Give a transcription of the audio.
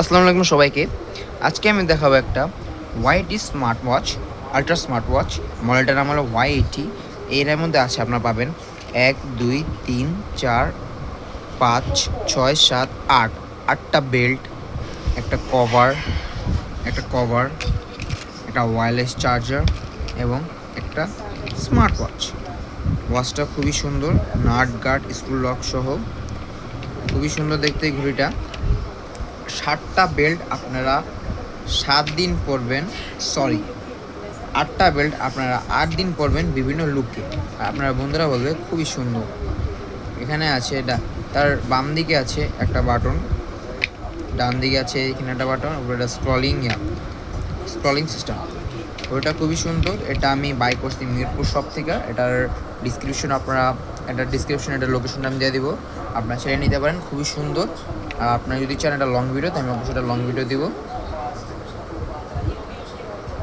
আসসালামু আলাইকুম সবাইকে। আজকে আমি দেখাবো একটা white smart watch ultra smart watch মডেলটার নাম হলো ওয়াই এইটি এর মধ্যে আছে, আপনারা পাবেন এক, দুই, তিন, চার, পাঁচ, ছয়, সাত, আট। আটটা বেল্ট একটা কভার একটা কভার একটা ওয়্যারলেস চার্জার এবং একটা স্মার্ট ওয়াচ ওয়াচটা খুবই সুন্দর, নাট গার্ড স্ক্রু লক সহ। খুবই সুন্দর দেখতে ঘড়িটা। ষাটটা বেল্ট আপনারা সাত দিন পরবেন সরি আটটা বেল্ট আপনারা আট দিন পরবেন বিভিন্ন লুকে। আপনারা বন্ধুরা বলবে, খুবই সুন্দর। এখানে আছে এটা, তার বাম দিকে আছে একটা বাটন, ডান দিকে আছে এখানে একটা বাটন উপরে একটা স্ক্রলিং স্ক্রলিং সিস্টেম ওটা খুবই সুন্দর, এটা আমি বাই করছি মিরপুর শপ থেকে, এটার ডিসক্রিপশন আপনারা এটার ডিসক্রিপশন একটা লোকেশন আমি দিয়ে দিব। আপনারা সেটা নিতে পারেন, খুবই সুন্দর। আর আপনারা যদি চান একটা লং ভিডিও তো আমি অবশ্যই একটা লং ভিডিও দিব।